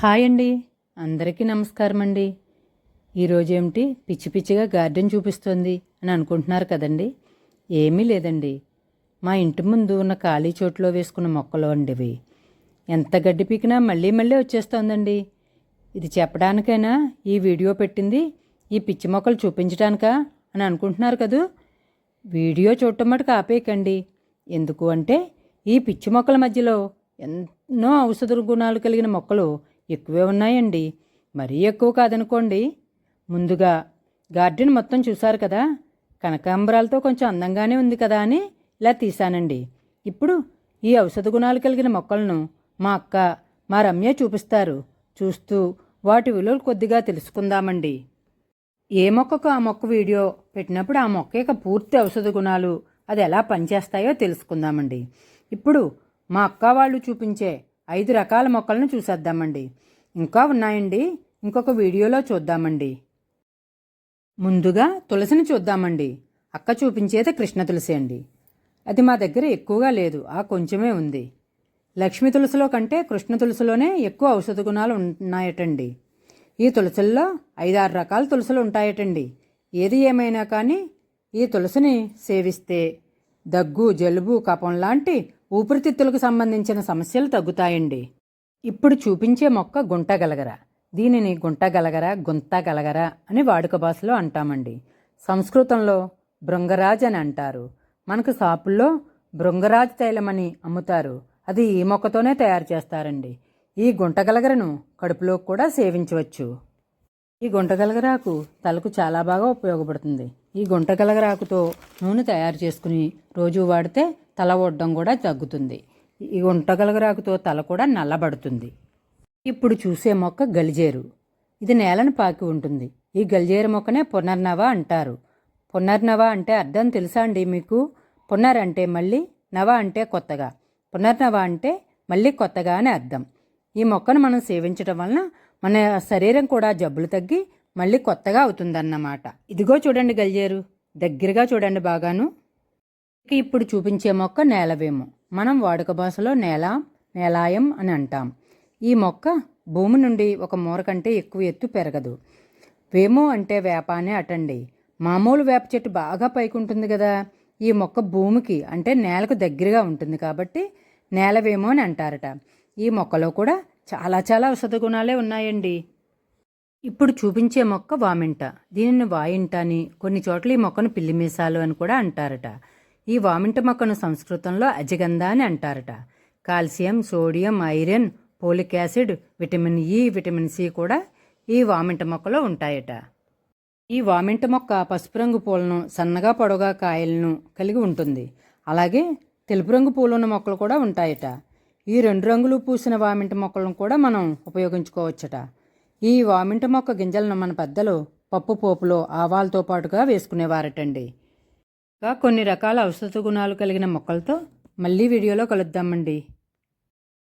Hi అండి. అందరికీ నమస్కారం అండి ఈరోజు ఏమిటి? పిచ్చి పిచ్చిగా గార్డెన్ చూపిస్తోంది అని అనుకుంటున్నారు కదండి. ఏమీ లేదండి. మా ఇంటి ముందు ఉన్న ఖాళీ చోట్లో వేసుకున్న మొక్కలు అండి ఇవి ఎంత గడ్డి పీకినా మళ్ళీ మళ్ళీ వచ్చేస్తోందండి. ఇది చెప్పడానికైనా ఈ వీడియో పెట్టింది ఈ పిచ్చి మొక్కలు చూపించడానికా అని అనుకుంటున్నారు కదూ? వీడియో చూడటం మటుకు ఆపేయకండి. ఎందుకు అంటే ఈ పిచ్చి మొక్కల మధ్యలో ఎన్నో ఔషధ గుణాలు కలిగిన మొక్కలు ఎక్కువే ఉన్నాయండి. మరీ ఎక్కువ కాదనుకోండి. ముందుగా గార్డెన్ మొత్తం చూశారు కదా? కనకాంబరాలతో కొంచెం అందంగానే ఉంది కదా అని ఇలా తీశానండి. ఇప్పుడు ఈ ఔషధ గుణాలు కలిగిన మొక్కలను మా అక్క మా రమ్య చూపిస్తారు. చూస్తూ వాటి విలువలు కొద్దిగా తెలుసుకుందామండి. ఏ మొక్కకు ఆ మొక్క వీడియో పెట్టినప్పుడు ఆ మొక్క యొక్క పూర్తి ఔషధ గుణాలు అది ఎలా పనిచేస్తాయో తెలుసుకుందామండి. ఇప్పుడు మా అక్క వాళ్ళు చూపించే ఐదు రకాల మొక్కలను చూసేద్దామండి. ఇంకా ఉన్నాయండి. ఇంకొక వీడియోలో చూద్దామండి. ముందుగా తులసిని చూద్దామండి. అక్క చూపించేది కృష్ణ తులసి అండి. అది మా దగ్గర ఎక్కువగా లేదు. ఆ కొంచెమే ఉంది. లక్ష్మీ తులసిలో కంటే కృష్ణ తులసిలోనే ఎక్కువ ఔషధ గుణాలు ఉన్నాయటండి. ఈ తులసుల్లో ఐదారు రకాల తులసులు ఉంటాయటండి. ఏది ఏమైనా కానీ ఈ తులసిని సేవిస్తే దగ్గు జలుబు కపం లాంటి ఊపిరితిత్తులకు సంబంధించిన సమస్యలు తగ్గుతాయండి. ఇప్పుడు చూపించే మొక్క గుంటగలగర. దీనిని గుంటగలగర గుంతగలగర అని వాడుక భాషలో అంటామండి. సంస్కృతంలో బృంగరాజ్ అని అంటారు. మనకు షాపుల్లో బృంగరాజ్ తైలమని అమ్ముతారు. అది ఈ మొక్కతోనే తయారు చేస్తారండి. ఈ గుంటగలగరను కడుపులో కూడా సేవించవచ్చు. ఈ గుంటగలగరాకు తలకు చాలా బాగా ఉపయోగపడుతుంది. ఈ గుంటగలగరాకుతో నూనె తయారు చేసుకుని రోజు వాడితే తల ఒడ్డం కూడా తగ్గుతుంది. ఈ ఉంటగలగరాకుతో తల కూడా నల్లబడుతుంది. ఇప్పుడు చూసే మొక్క గలిజేరు. ఇది నేలను పాకి ఉంటుంది. ఈ గలిజేరు మొక్కనే పునర్నవ అంటారు. పునర్నవ అంటే అర్థం తెలుసా అండి మీకు? పునర్ అంటే మళ్ళీ నవ అంటే కొత్తగా. పునర్నవ అంటే మళ్ళీ కొత్తగా అని అర్థం. ఈ మొక్కను మనం సేవించడం వలన మన శరీరం కూడా జబ్బులు తగ్గి మళ్ళీ కొత్తగా అవుతుందన్నమాట. ఇదిగో చూడండి గలిజేరు. దగ్గరగా చూడండి బాగాను. ఇక ఇప్పుడు చూపించే మొక్క నేలవేము. మనం వాడుక భాషలో నేల నేలాయం అని అంటాం. ఈ మొక్క భూమి నుండి ఒక మూర కంటే ఎక్కువ ఎత్తు పెరగదు. వేము అంటే వేప అనే అటండి. మామూలు వేప చెట్టు బాగా పైకుంటుంది కదా. ఈ మొక్క భూమికి అంటే నేలకు దగ్గరగా ఉంటుంది కాబట్టి నేలవేమో అని అంటారట. ఈ మొక్కలో కూడా చాలా చాలా ఔషధ గుణాలే ఉన్నాయండి. ఇప్పుడు చూపించే మొక్క వామింట. దీనిని వాయింట అని కొన్ని చోట్ల ఈ మొక్కను పిల్లిమీసాలు అని కూడా అంటారట. ఈ వామింట మొక్కను సంస్కృతంలో అజగంధ అని అంటారట. Calcium sodium iron folic acid vitamin E vitamin C కూడా ఈ వామింట మొక్కలో ఉంటాయట. ఈ వామింట మొక్క పసుపు రంగు పూలను సన్నగా పొడవుగా కాయలను కలిగి ఉంటుంది. అలాగే తెలుపు రంగు పూలున్న మొక్కలు కూడా ఉంటాయట. ఈ రెండు రంగులు పూసిన వామింట మొక్కలను కూడా మనం ఉపయోగించుకోవచ్చట. ఈ వామింట మొక్క గింజలను మన పెద్దలు పప్పు పోపులో ఆవాలతో పాటుగా వేసుకునేవారటండి. ఇంకా కొన్ని రకాల ఔషధ గుణాలు కలిగిన మొక్కలతో మళ్ళీ వీడియోలో కలుద్దామండి.